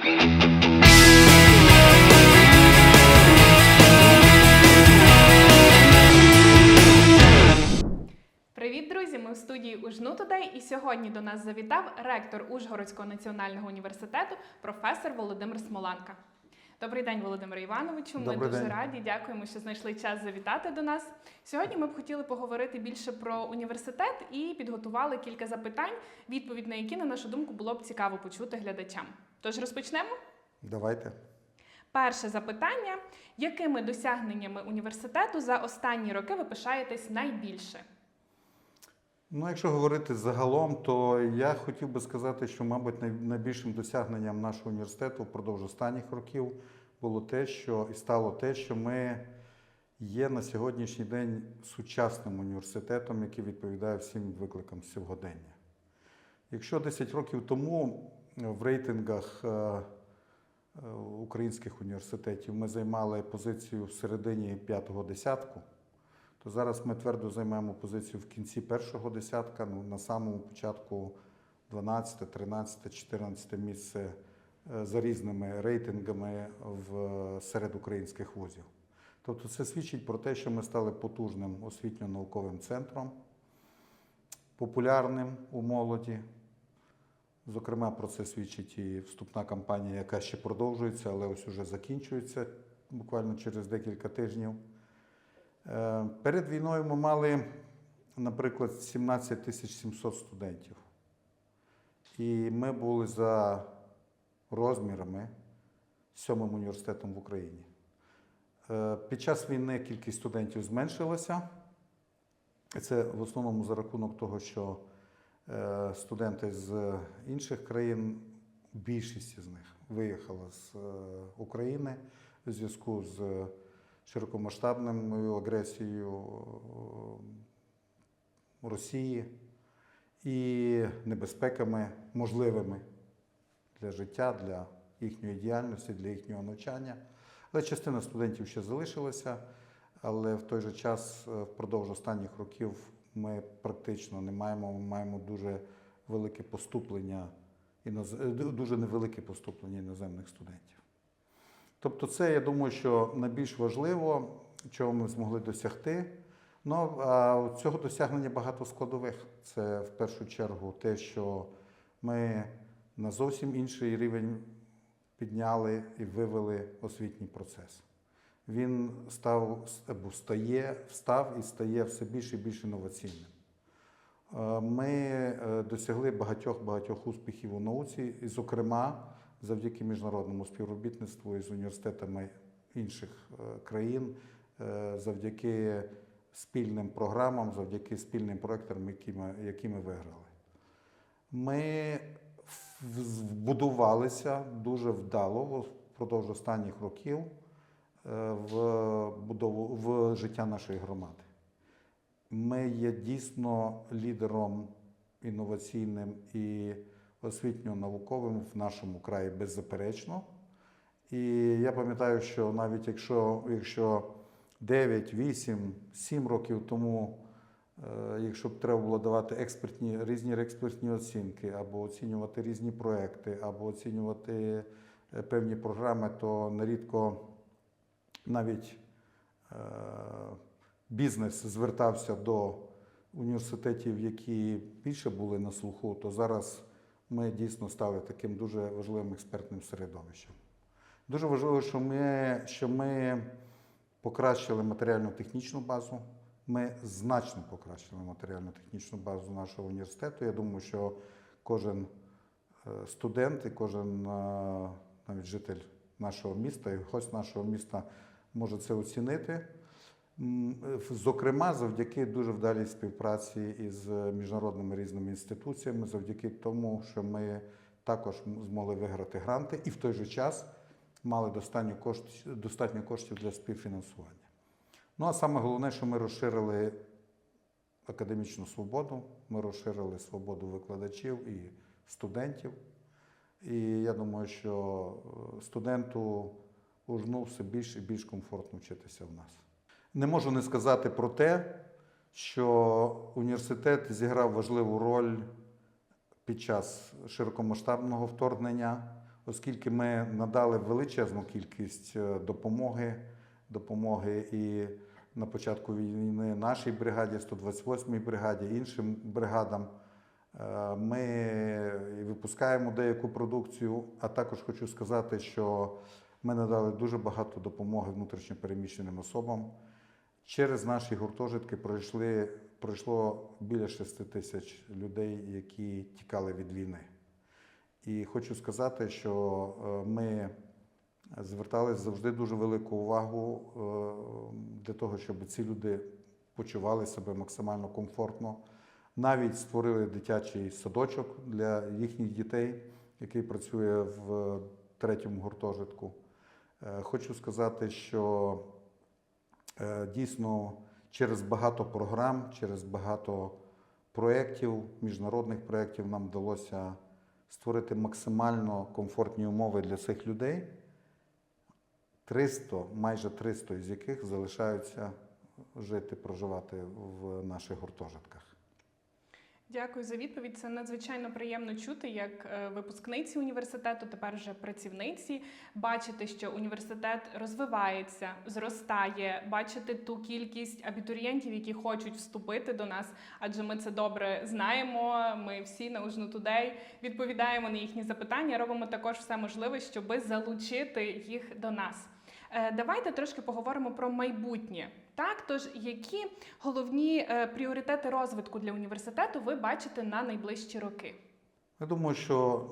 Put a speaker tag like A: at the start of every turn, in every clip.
A: Привіт, друзі! Ми в студії Ужну Тудей, і сьогодні до нас завітав ректор Ужгородського національного університету, професор Володимир Смоланка. Добрий день, Володимире Івановичу. Ми
B: Добрий
A: дуже
B: день.
A: раді. Дякуємо, що знайшли час завітати до нас. Сьогодні ми б хотіли поговорити більше про університет і підготували кілька запитань, відповідь на які, на нашу думку, було б цікаво почути глядачам. Тож розпочнемо.
B: Давайте.
A: Перше запитання: якими досягненнями університету за останні роки ви пишаєтесь найбільше?
B: Ну, якщо говорити загалом, то я хотів би сказати, що, мабуть, найбільшим досягненням нашого університету впродовж останніх років було те, що і стало те, що ми є на сьогоднішній день сучасним університетом, який відповідає всім викликам сьогодення. Якщо 10 років тому в рейтингах е, е, українських університетів ми займали позицію в середині п'ятого десятку, то зараз ми твердо займаємо позицію в кінці першого десятка, ну, на самому початку 12, 13, 14 місце е, за різними рейтингами в, серед українських вузів. Тобто це свідчить про те, що ми стали потужним освітньо-науковим центром, популярним у молоді. Зокрема, про це свідчить і вступна кампанія, яка ще продовжується, але ось уже закінчується буквально через декілька тижнів. Е, Перед війною ми мали, наприклад, 17 тисяч 700 студентів. І ми були за розмірами сьомим університетом в Україні. Е, Під час війни кількість студентів зменшилася. Це в основному за рахунок того, що студенти з інших країн, більшість з них виїхала з е, України у зв'язку з широкомасштабною агресією е, Росії і небезпеками можливими для життя, для їхньої діяльності, для їхнього навчання. Але частина студентів ще залишилася, але в той же час е, впродовж останніх років ми практично не маємо, ми маємо дуже велике поступлення, іноз- е, дуже невелике поступлення іноземних студентів. Тобто, це я думаю, що найбільш важливо, чого ми змогли досягти. Ну а у цього досягнення багато складових. Це в першу чергу те, що ми на зовсім інший рівень підняли і вивели освітній процес. Він став або стає, встав і стає все більше і більш інноваційним. Е, Ми е, досягли багатьох багатьох успіхів у науці, і, зокрема, завдяки міжнародному співробітництву із університетами інших е, країн, завдяки спільним програмам, завдяки спільним проектам, які ми, які ми виграли. Ми вбудувалися дуже вдало впродовж останніх років в будову в життя нашої громади. Ми є дійсно лідером інноваційним і освітньо-науковим в нашому краї беззаперечно. І я пам'ятаю, що навіть якщо, якщо 9, 8, 7 років тому, е, якщо б треба було давати експертні, різні експертні оцінки, або оцінювати різні проекти, або оцінювати е, певні програми, то нерідко навіть е, бізнес звертався до університетів, які більше були на слуху, то зараз ми дійсно стали таким дуже важливим експертним середовищем. Дуже важливо, що ми, що ми покращили матеріально-технічну базу. Ми значно покращили матеріально-технічну базу нашого університету. Я думаю, що кожен е, студент і кожен е, навіть житель нашого міста і гость нашого міста може це оцінити. Зокрема, завдяки дуже вдалій співпраці із міжнародними різними інституціями, завдяки тому, що ми також змогли виграти гранти і в той же час мали достатньо коштів, достатньо коштів для співфінансування. Ну а саме головне, що ми розширили академічну свободу, ми розширили свободу викладачів і студентів. І я думаю, що е, студенту ужну все більш і більш комфортно вчитися в нас. Не можу не сказати про те, що університет зіграв важливу роль під час широкомасштабного вторгнення, оскільки ми надали величезну кількість е, допомоги, допомоги і на початку війни нашій бригаді, 128-й бригаді, іншим бригадам. Е, Ми випускаємо деяку продукцію, а також хочу сказати, що ми надали дуже багато допомоги внутрішньопереміщеним особам. Через наші гуртожитки пройшли, пройшло біля 6 тисяч людей, які тікали від війни. І хочу сказати, що е, ми звертали завжди дуже велику увагу е, для того, щоб ці люди почували себе максимально комфортно. Навіть створили дитячий садочок для їхніх дітей, який працює в третьому гуртожитку. Е, Хочу сказати, що е, дійсно через багато програм, через багато проєктів, міжнародних проєктів нам вдалося створити максимально комфортні умови для цих людей. 300, майже 300 з яких залишаються жити, проживати в наших гуртожитках.
A: Дякую за відповідь. Це надзвичайно приємно чути, як е, випускниці університету, тепер вже працівниці, бачити, що університет розвивається, зростає, бачити ту кількість абітурієнтів, які хочуть вступити до нас, адже ми це добре знаємо. Ми всі на Ужну Тудей відповідаємо на їхні запитання, робимо також все можливе, щоб залучити їх до нас. Е, Давайте трошки поговоримо про майбутнє. Так, тож які головні е, пріоритети розвитку для університету ви бачите на найближчі роки?
B: Я думаю, що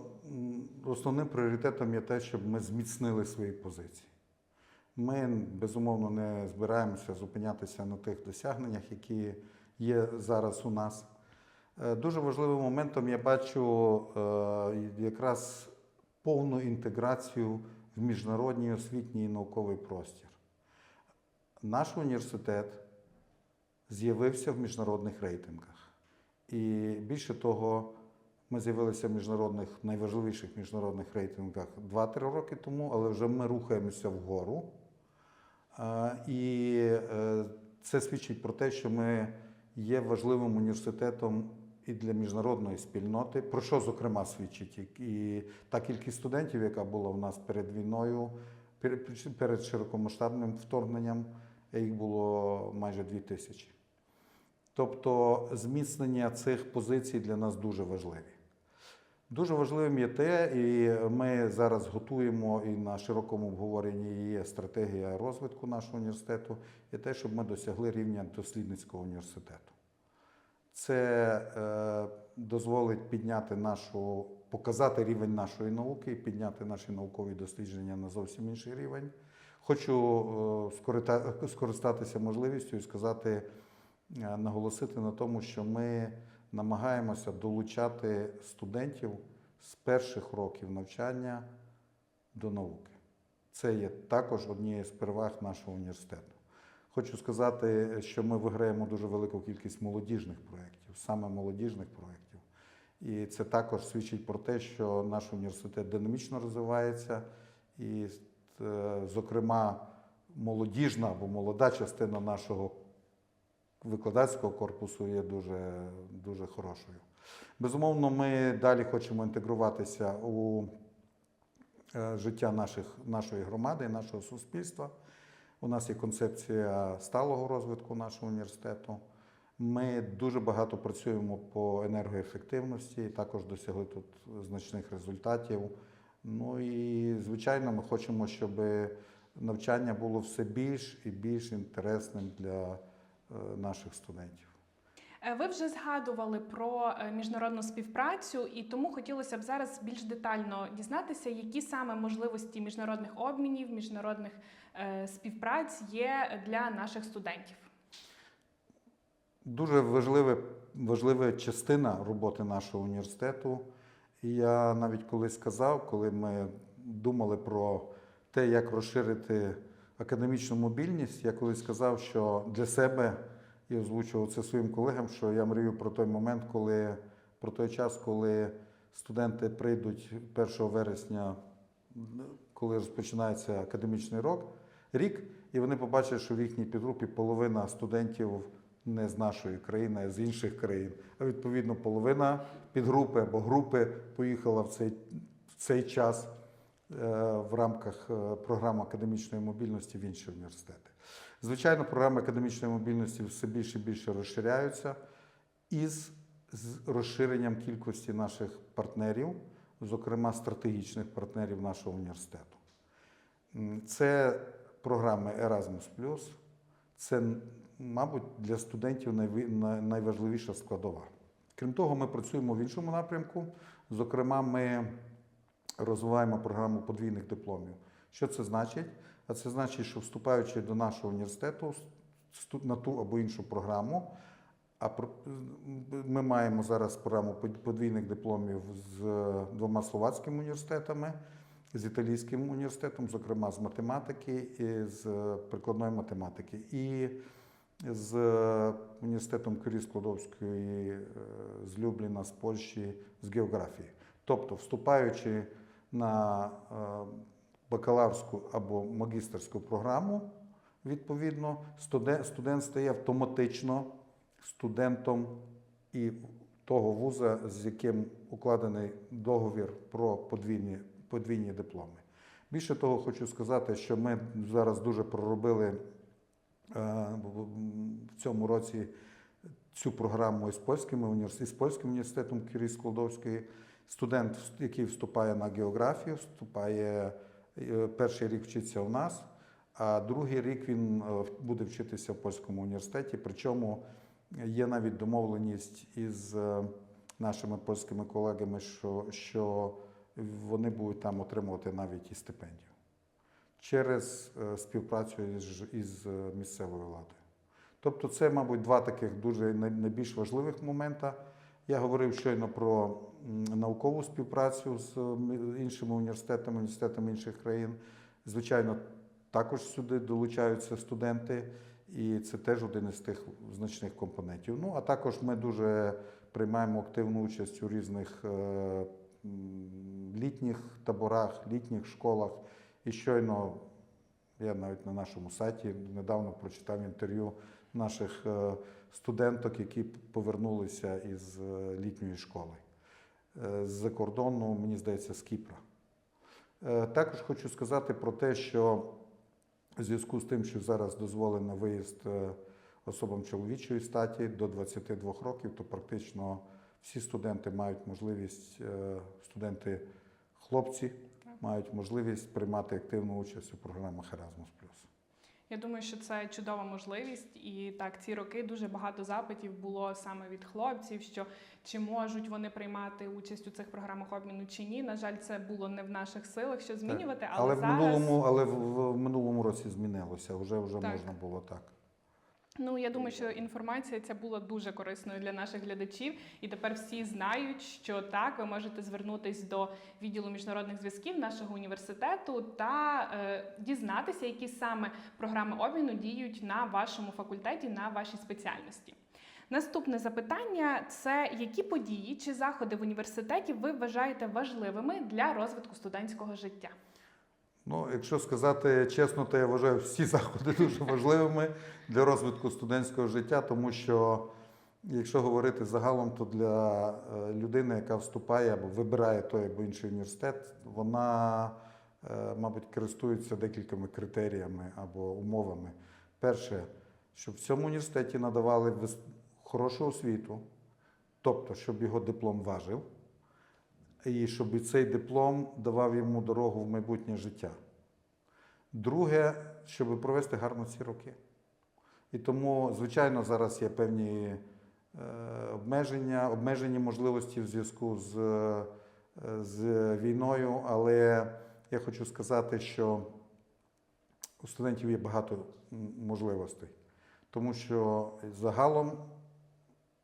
B: основним пріоритетом є те, щоб ми зміцнили свої позиції. Ми, безумовно, не збираємося зупинятися на тих досягненнях, які є зараз у нас. Е, Дуже важливим моментом я бачу е, якраз повну інтеграцію в міжнародний освітній і науковий простір. Наш університет з'явився в міжнародних рейтингах. І більше того, ми з'явилися в міжнародних, найважливіших міжнародних рейтингах 2-3 роки тому, але вже ми рухаємося вгору. І е, це свідчить про те, що ми є важливим університетом і для міжнародної спільноти, про що, зокрема, свідчить і- та кількість студентів, яка була в нас перед війною, перед широкомасштабним вторгненням, їх було майже дві тисячі. Тобто зміцнення цих позицій для нас дуже важливі. Дуже важливим є те, і ми зараз готуємо і на широкому обговоренні є стратегія розвитку нашого університету, є те, щоб ми досягли рівня дослідницького університету. Це е, дозволить підняти нашу, показати рівень нашої науки і підняти наші наукові дослідження на зовсім інший рівень. Хочу е, скористатися можливістю і сказати, е, наголосити на тому, що ми намагаємося долучати студентів з перших років навчання до науки. Це є також однією з переваг нашого університету. Хочу сказати, що ми виграємо дуже велику кількість молодіжних проєктів, саме молодіжних проєктів. І це також свідчить про те, що наш університет динамічно розвивається, і, зокрема, молодіжна або молода частина нашого викладацького корпусу є дуже, дуже хорошою. Безумовно, ми далі хочемо інтегруватися у е, життя наших, нашої громади і нашого суспільства. У нас є концепція сталого розвитку нашого університету. Ми дуже багато працюємо по енергоефективності, також досягли тут значних результатів. Ну і, звичайно, ми хочемо, щоб навчання було все більш і більш інтересним для е, наших студентів.
A: Е, Ви вже згадували про е, міжнародну співпрацю, і тому хотілося б зараз більш детально дізнатися, які саме можливості міжнародних обмінів, міжнародних співпраць є для наших студентів.
B: Дуже важлива, важлива частина роботи нашого університету. І я навіть колись сказав, коли ми думали про те, як розширити академічну мобільність, я колись сказав, що для себе і озвучував це своїм колегам, що я мрію про той момент, коли про той час, коли студенти прийдуть 1 вересня, коли розпочинається академічний рок, рік, і вони побачать, що в їхній підгрупі половина студентів не з нашої країни, а з інших країн. А відповідно, половина підгрупи або групи поїхала в цей, в цей час в рамках е, програми академічної мобільності в інші університети. Звичайно, програми академічної мобільності все більше і більше розширяються із розширенням кількості наших партнерів, зокрема стратегічних партнерів нашого університету. Це програми Erasmus+, це, мабуть, для студентів найважливіша складова. Крім того, ми працюємо в іншому напрямку. Зокрема, ми розвиваємо програму подвійних дипломів. Що це значить? А це значить, що вступаючи до нашого університету на ту або іншу програму, а ми маємо зараз програму подвійних дипломів з двома словацькими університетами, з італійським університетом, зокрема з математики і з прикладної математики, і з університетом Кирі Складовської е, з Любліна, з Польщі, з географії. Тобто, вступаючи на е, бакалаврську або магістерську програму, відповідно, студент, студент стає автоматично студентом і того вуза, з яким укладений договір про подвійні, подвійні дипломи. Більше того, хочу сказати, що ми зараз дуже проробили е, в- в цьому році цю програму із польським з польським університетом Кирі Складовської. Студент, який вступає на географію, вступає е, перший рік вчиться у нас, а другий рік він е, буде вчитися в польському університеті. Причому є навіть домовленість із е, нашими польськими колегами, що, що вони будуть там отримувати навіть і стипендію через е, співпрацю із, із е, місцевою владою. Тобто, це, мабуть, два таких дуже найбільш важливих момента. Я говорив щойно про наукову співпрацю з іншими університетами, університетами інших країн. Звичайно, також сюди долучаються студенти, і це теж один із тих значних компонентів. Ну, а також ми дуже приймаємо активну участь у різних е, літніх таборах, літніх школах. І щойно я навіть на нашому сайті недавно прочитав інтерв'ю наших е, студенток, які повернулися із е, літньої школи Е, з-за кордону, мені здається, з Кіпра. Також хочу сказати про те, що в зв'язку з тим, що зараз дозволено виїзд особам чоловічої статі до 22 років, то практично всі студенти мають можливість, е, студенти хлопці мають можливість приймати активну участь у програмах Erasmus+.
A: Я думаю, що це чудова можливість, і так ці роки дуже багато запитів було саме від хлопців, що чи можуть вони приймати участь у цих програмах обміну чи ні. На жаль, це було не в наших силах, що змінювати, але,
B: Але, в
A: зараз
B: минулому, але в, в- в минулому році змінилося. Вже вже
A: Так.
B: можна було так.
A: Ну я думаю, що інформація ця була дуже корисною для наших глядачів, і тепер всі знають, що так ви можете звернутись до відділу міжнародних зв'язків нашого університету та е, дізнатися, які саме програми обміну діють на вашому факультеті, на вашій спеціальності. Наступне запитання це які події чи заходи в університеті ви вважаєте важливими для розвитку студентського життя?
B: Ну, якщо сказати чесно, то я вважаю всі заходи дуже важливими для розвитку студентського життя, тому що, якщо говорити загалом, то для е, людини, яка вступає або вибирає той або інший університет, вона, е, мабуть, користується декількома критеріями або умовами. Перше, щоб в цьому університеті надавали хорошу освіту, тобто, щоб його диплом важив і щоб цей диплом давав йому дорогу в майбутнє життя. Друге, щоб провести гарно ці роки. І тому, звичайно, зараз є певні е, обмеження, обмежені можливості в зв'язку з, е, з війною, але я хочу сказати, що у студентів є багато можливостей, тому що загалом,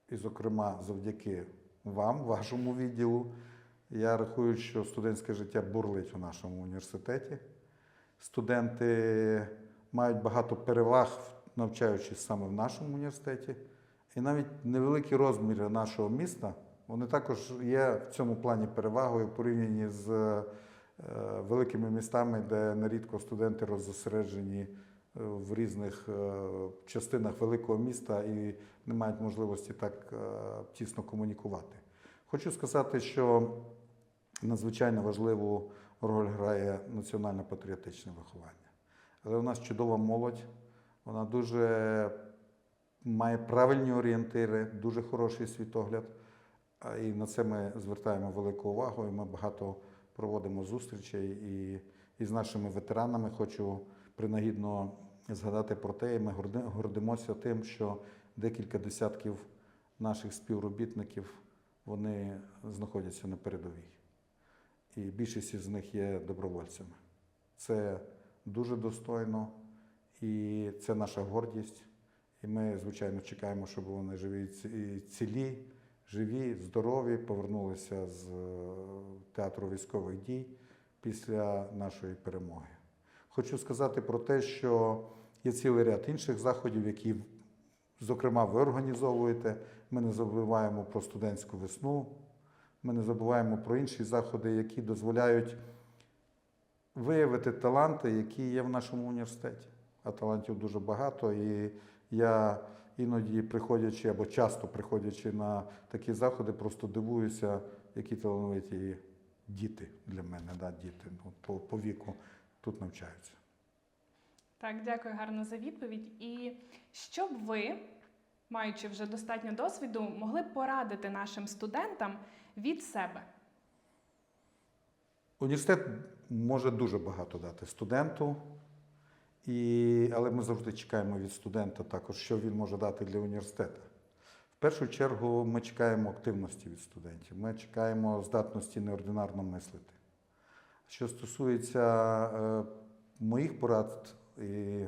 B: і, зокрема, завдяки вам, вашому відділу, я рахую, що студентське життя бурлить у нашому університеті. Студенти мають багато переваг, навчаючись саме в нашому університеті. І навіть невеликі розміри нашого міста, вони також є в цьому плані перевагою порівнянні з е, великими містами, де нерідко студенти роззосереджені е, в різних е, частинах великого міста і не мають можливості так тісно комунікувати. Хочу сказати, що надзвичайно важливу роль грає національно-патріотичне виховання. Але у нас чудова молодь, вона дуже має правильні орієнтири, дуже хороший світогляд. І на це ми звертаємо велику увагу. І ми багато проводимо зустрічей і, і з нашими ветеранами. Хочу принагідно згадати про те, і ми гордимося тим, що декілька десятків наших співробітників вони знаходяться на передовій. І більшість з них є добровольцями. Це дуже достойно, і це наша гордість. І ми, звичайно, чекаємо, щоб вони живі цілі, живі, здорові, повернулися з е, театру військових дій після нашої перемоги. Хочу сказати про те, що є цілий ряд інших заходів, які, зокрема, ви організовуєте. Ми не забуваємо про студентську весну, ми не забуваємо про інші заходи, які дозволяють виявити таланти, які є в нашому університеті. А талантів дуже багато. І я іноді приходячи або часто приходячи на такі заходи, просто дивуюся, які талановиті діти для мене, да, діти ну, по, по віку тут навчаються.
A: Так, дякую гарно за відповідь. І що б ви, маючи вже достатньо досвіду, могли порадити нашим студентам від себе?
B: Університет може дуже багато дати студенту, і, але ми завжди чекаємо від студента також, що він може дати для університету. В першу чергу ми чекаємо активності від студентів, ми чекаємо здатності неординарно мислити. Що стосується е, моїх порад і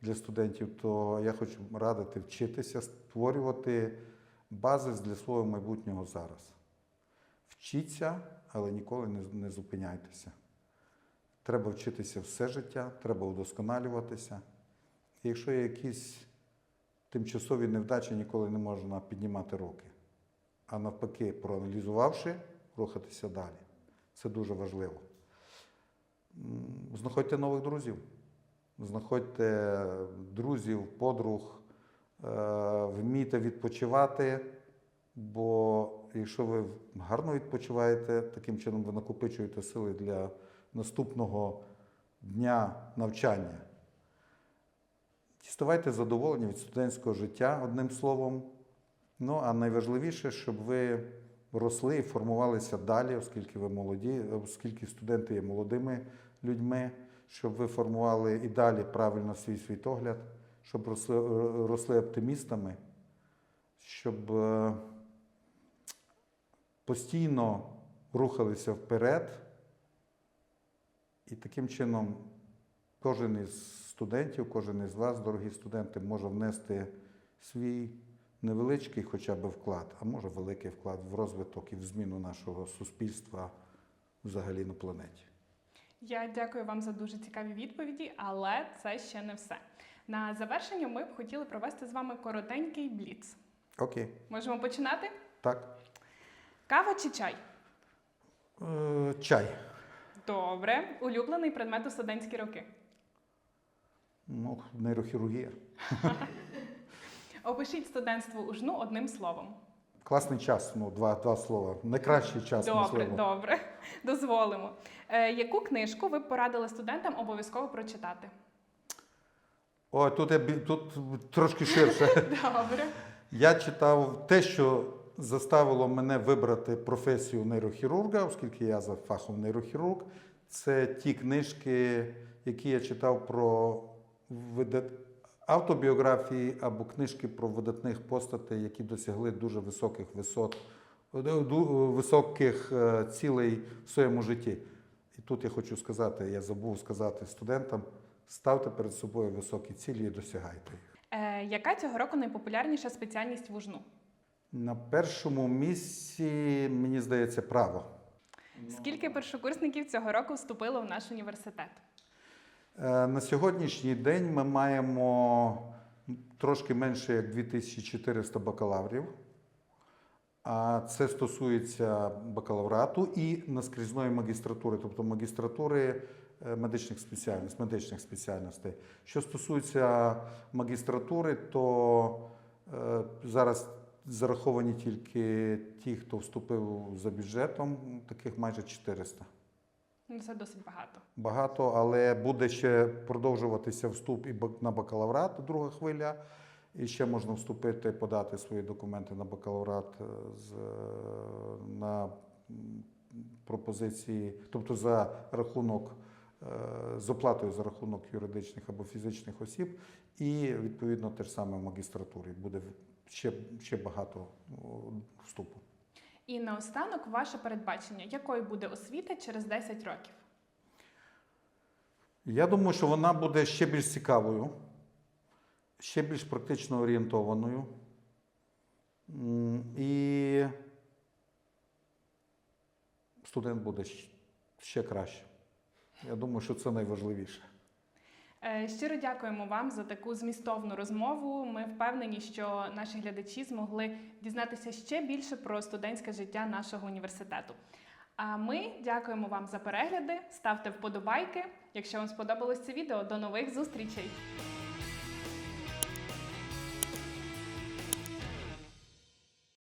B: для студентів, то я хочу радити вчитися створювати базис для свого майбутнього зараз. Вчіться, але ніколи не, зупиняйтеся. Треба вчитися все життя, треба удосконалюватися. І якщо є якісь тимчасові невдачі, ніколи не можна піднімати руки. А навпаки, проаналізувавши, рухатися далі. Це дуже важливо. Знаходьте нових друзів. Знаходьте друзів, подруг, е, вмійте відпочивати, бо якщо ви гарно відпочиваєте, таким чином ви накопичуєте сили для наступного дня навчання. Діставайте задоволення від студентського життя, одним словом. Ну, а найважливіше, щоб ви росли і формувалися далі, оскільки ви молоді, оскільки студенти є молодими людьми, щоб ви формували і далі правильно свій світогляд, щоб росли, росли оптимістами, щоб е, постійно рухалися вперед. І таким чином кожен із студентів, кожен із вас, дорогі студенти, може внести свій невеличкий хоча б вклад, а може великий вклад в розвиток і в зміну нашого суспільства взагалі на планеті.
A: Я дякую вам за дуже цікаві відповіді, але це ще не все. На завершення ми б хотіли провести з вами коротенький бліц.
B: Окей,
A: Можемо починати?
B: так.
A: Кава чи чай?
B: Е, чай.
A: Добре. Улюблений предмет у студентські роки.
B: Ну, нейрохірургія.
A: Опишіть студентство у жну одним словом.
B: Класний час, ну, два, два слова. Найкращий час,
A: Добре,
B: можливо.
A: добре. Дозволимо. Е, яку книжку ви б порадили студентам обов'язково прочитати?
B: О, тут, я, бі- тут трошки ширше.
A: Добре.
B: Я читав те, що заставило мене вибрати професію нейрохірурга, оскільки я за фахом нейрохірург. Це ті книжки, які я читав про автобіографії або книжки про видатних постатей, які досягли дуже високих висот, високих е, цілей в своєму житті. І тут я хочу сказати, я забув сказати студентам: ставте перед собою високі цілі і досягайте їх.
A: Е, яка цього року найпопулярніша спеціальність в УЖНУ?
B: На першому місці, мені здається, право.
A: Скільки першокурсників цього року вступило в наш університет?
B: Е, На сьогоднішній день ми маємо трошки менше як 2400 бакалаврів. А це стосується бакалаврату і наскрізної магістратури, тобто магістратури е, медичних спеціальностей, медичних спеціальностей. Що стосується магістратури, то е, зараз зараховані тільки ті, хто вступив за бюджетом, таких майже 400.
A: Ну, це досить багато.
B: багато, але буде ще продовжуватися вступ і на бакалаврат, друга хвиля. І ще можна вступити, подати свої документи на бакалаврат е, з, е, на пропозиції, тобто за рахунок, е, з оплатою за рахунок юридичних або фізичних осіб, і відповідно те ж саме в магістратурі. Буде ще, ще багато вступу.
A: І наостанок ваше передбачення, якою буде освіта через 10 років?
B: Я думаю, що вона буде ще більш цікавою, ще більш практично орієнтованою. І студент буде ще краще. Я думаю, що це найважливіше.
A: Е, Щиро дякуємо вам за таку змістовну розмову. Ми впевнені, що наші глядачі змогли дізнатися ще більше про студентське життя нашого університету. А ми дякуємо вам за перегляди. Ставте вподобайки. Якщо вам сподобалось це відео, до нових зустрічей!